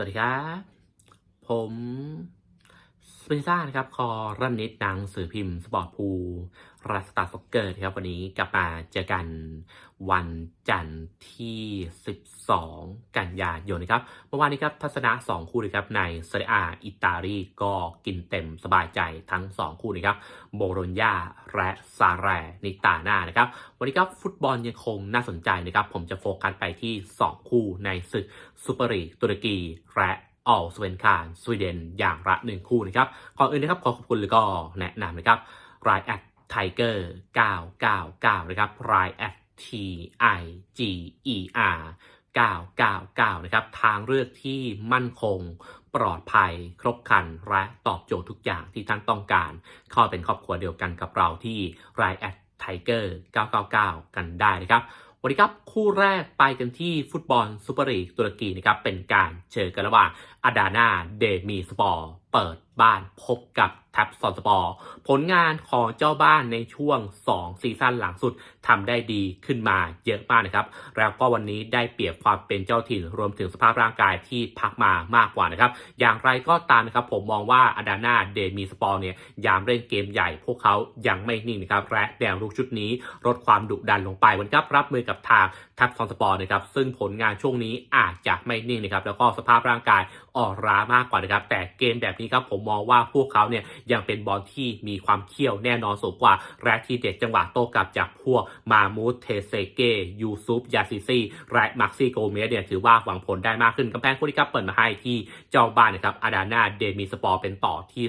สวัสดีครับ ผม เปนซ่านะครับ คอรันนิดหนังสือพิมพ์สปอร์ตพูรัสตาร์ซ็อกเกอร์ครับวันนี้กลับมาเจอกันวันจันทร์ที่ 12 กันยายนนะครับเมื่อวานนี้ครับทัศนะ 2 คู่นะครับในเซเรียอิตาลีก็กินเต็มสบายใจทั้ง 2 คู่นะครับโบโรญญาและซาแรนิตาน้านะครับวันนี้ครับฟุตบอลยังคงน่าสนใจนะครับผมจะโฟกัสไปที่ 2 คู่ในศึกซูเปอร์ลีกตุรกีและ ออลสเวนคานสวีเดนอย่างละ1คู่นะครับก่อนอื่นนะครับขอขอบคุณแล้วก็แนะนำนะครับรายแอดไทเกอร์999 นะครับรายแอด T I G E R 999 นะครับ ทางเลือกที่มั่นคง ปลอดภัย ครบครัน และตอบโจทย์ทุกอย่างที่ท่านต้องการ เข้าเป็นครอบครัวเดียวกันกับเราที่รายแอดไทเกอร์999 กันได้นะครับ วันนี้ครับคู่แรกไปกันที่ฟุตบอลซูเปอร์ลีกตุรกีนะครับเป็นการเจอกันระหว่างอาดานาเดมีสปอร์เปิดบ้านพบกับทับซอนสปอร์ผลงานของเจ้าบ้านในช่วง 2 ซีซั่นหลังสุดทำได้ดีขึ้นมาเยอะมากนะครับ แล้วก็วันนี้ได้เปรียบความเป็นเจ้าถิ่นรวมถึงสภาพร่างกายที่พักมามากกว่านะครับ อย่างไรก็ตามนะครับ ผมมองว่าอาดานาเดมีสปอร์เนี่ยยามเล่นเกมใหญ่พวกเขายังไม่นิ่งนะครับและแนวรุกชุดนี้ลดความดุดันลงไปวันครับรับมือกับทางทับซอนสปอร์นะครับซึ่งผลงานช่วงนี้อาจจะไม่นิ่งนะครับแล้วก็สภาพร่างกายอ่อนล้ามากกว่านะครับแต่เกมแบบนี้ครับผมมองว่าพวกเขาเนี่ยยังเป็นบอลที่มีความเขี้ยวแน่นอนสูงกว่าและทีเด็ดจังหวะโต้กลับจากพวกมามูธเทเซเกยูซุปยาซิซีและมักซี่โกเมสเนี่ยถือว่าหวังผลได้มากขึ้นกำแพงคู่นี้ครับเปิดมาให้ที่เจ้าบ้านนะครับอาดานาเดมีสปอร์เป็นต่อที่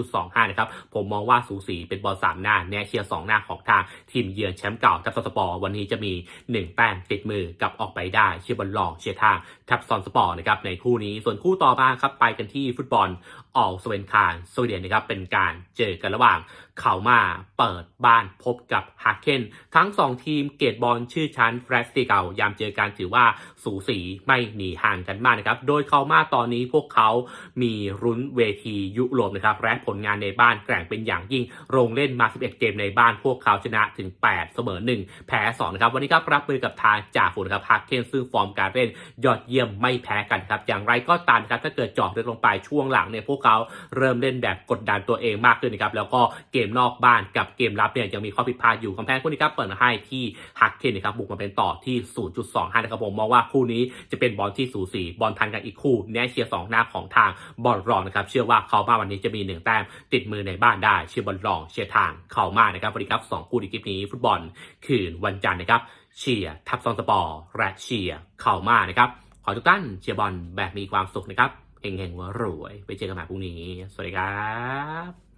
0.25 นะครับ ผมมองว่าสูสีเป็นบอลสามหน้าแนเชียร์สองหน้าของทางทีมเยือนแชมป์เก่าทับซอนสปอร์วันนี้จะมี 1 แต้มติดมือกับออกไปได้เชียร์บอลลองเชียร์ทางทับซอนสปอร์นะครับในคู่นี้ส่วนคู่ต่อมาครับไปกันที่ฟุตบอลออลสเวนคารสวีเดนนะครับเป็นการเจอกันระหว่างเขามาเปิดบ้านพบกับฮาเคนทั้ง 2 ทีมเกตบอลชื่อชั้นแฟรสติเก่ายามเจอกันถือว่าสูสีไม่หนีห่างกันมากนะครับ โดยเขามาตอนนี้พวกเขามีรุ้นเวทียุโรปนะครับและผลงานในบ้านแกร่งเป็นอย่างยิ่งลงเล่นมา 11 เกมในบ้านพวกเขาชนะถึง 8 เสมอ 1 แพ้ 2 นะครับ วันนี้ครับรับมือกับทางจ่าฝูนครับฮาเคนซึ่งฟอร์มการเล่นยอดเยี่ยมไม่แพ้กันครับอย่างไรก็ตามครับถ้าเกิดเจาะลึกลงไปช่วงหลังเนี่ยพวกเขาเริ่มเล่นแบบกดดันตัวเองมากขึ้นนะครับแล้วก็เกมมนอกบ้านกับเกมรับเนี่ยยังมีข้อผิดพลาดอยู่กำแพงคู่นี้ครับเปิดมาให้ที่ฮักเคนนะครับบุกมาเป็นต่อที่ 0.25นะครับผมมองว่าคู่นี้จะเป็นบอลที่สูสีบอลทันกันอีกคู่แน่เชียร์สองหน้าของทางบอลรองนะครับเชื่อว่าเขามาวันนี้จะมีหนึ่งแต้มติดมือในบ้านได้เชียร์บอลรองเชียร์ทางเขามานะครับสวัสดีครับสองคู่ในคลิปนี้ฟุตบอลคืนวันจันทร์นะครับเชียร์ทับซองสปอร์และเชียร์เขามานะครับขอทุกท่านเชียร์บอลแบบมีความสุขนะครับเฮงๆหัวรวยไปเจอกันใหม่พรุ่งนี้ สวัสดีครับ